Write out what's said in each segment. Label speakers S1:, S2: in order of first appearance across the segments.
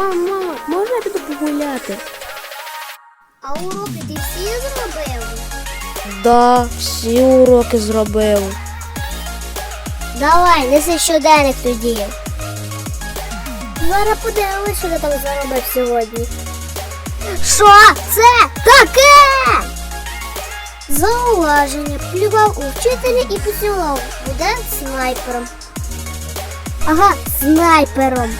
S1: Мама, можна я піду погуляти?
S2: А уроки ти всі зробив?
S1: Да, всі уроки зробив.
S2: Давай, неси щоденник тоді. Зараз подивимось, що ти там заробив сьогодні. Що це таке? Зауваження. Плював у вчителя і поцілував. Буде снайпером. Ага, снайпером.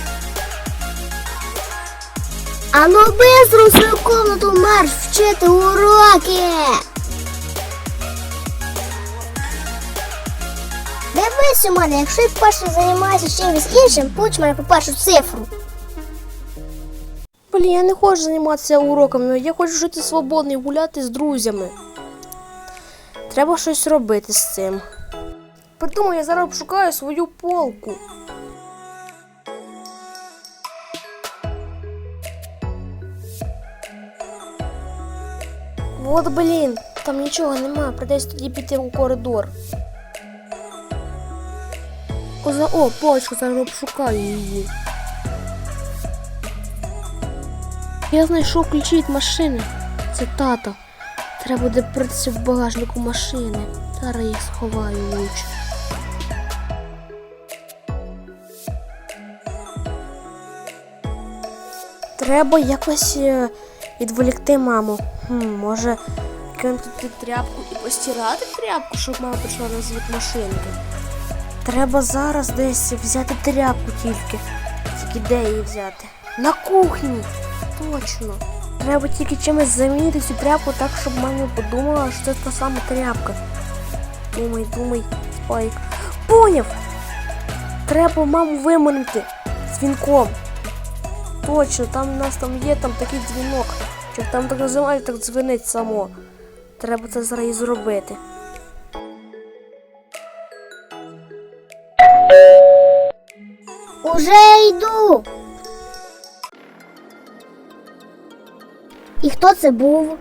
S2: А ну бистро в свою комнату марш вчити уроки. Дивись у мене, якщо я вперше займаюся чимось іншим, получ мене по першу цифру.
S1: Блін, я не хочу займатися уроками, я хочу жити свободно і гуляти з друзями. Треба щось робити з цим. Придумай, я зараз шукаю свою полку. От блін, там нічого немає, придеться тоді піти у коридор. Коза, о, полочка, зараз обшукаю її. Я знайшов ключі від машини. Це тата. Треба буде притися в багажнику машини. Зараз їх сховаю лучше. Треба якось е, відволікти маму. Хм, може кинути тут тряпку і постирати тряпку, щоб мама прийшла на звук машинки. Треба зараз десь взяти тряпку тільки. Тільки де її взяти? На кухні. Точно. Треба тільки чимось замінити цю тряпку так, щоб мама подумала, що це та сама тряпка. Думай, думай, спайк. Поняв! Треба маму виманити дзвінком. Точно, там у нас там є там такий дзвінок. Щоб там так називають, так дзвонить само. Треба це зараз і зробити.
S2: Уже йду. І хто це був?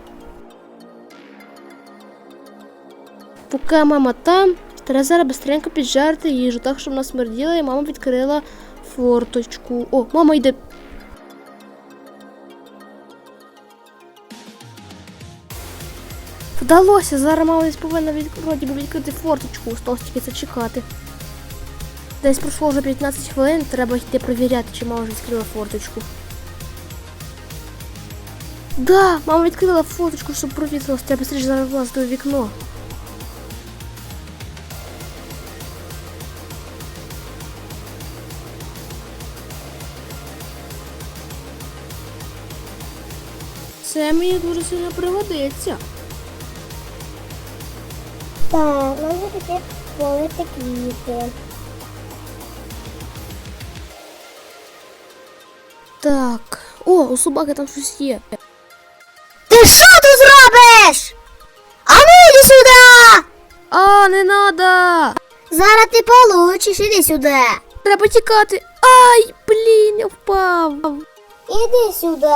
S1: Поки мама там, треба зараз быстренько піджарити їжу, так щоб вона смерділа, і мама відкрила форточку. О, мама йде. Вдалося, зараз десь повинна від... вроді би відкрити форточку, осталось тільки це чекати. Десь пройшло вже 15 хвилин, треба йти перевіряти, чи мама вже відкрила форточку. Да, мама відкрила форточку, щоб провітрилось, треба швидше зараз влазити у вікно. Це мені дуже сильно пригодиться.
S2: Так, можна піти полити квіти.
S1: Так. О, у собаки там щось є.
S2: Ти що тут зробиш? А ну йди сюди!
S1: А, не надо!
S2: Зараз ти получиш, іди сюди.
S1: Треба тікати. Ай, блін, я впав.
S2: Іди сюди.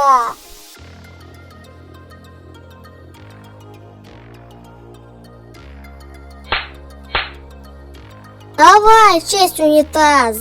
S2: Давай, честь унітаз.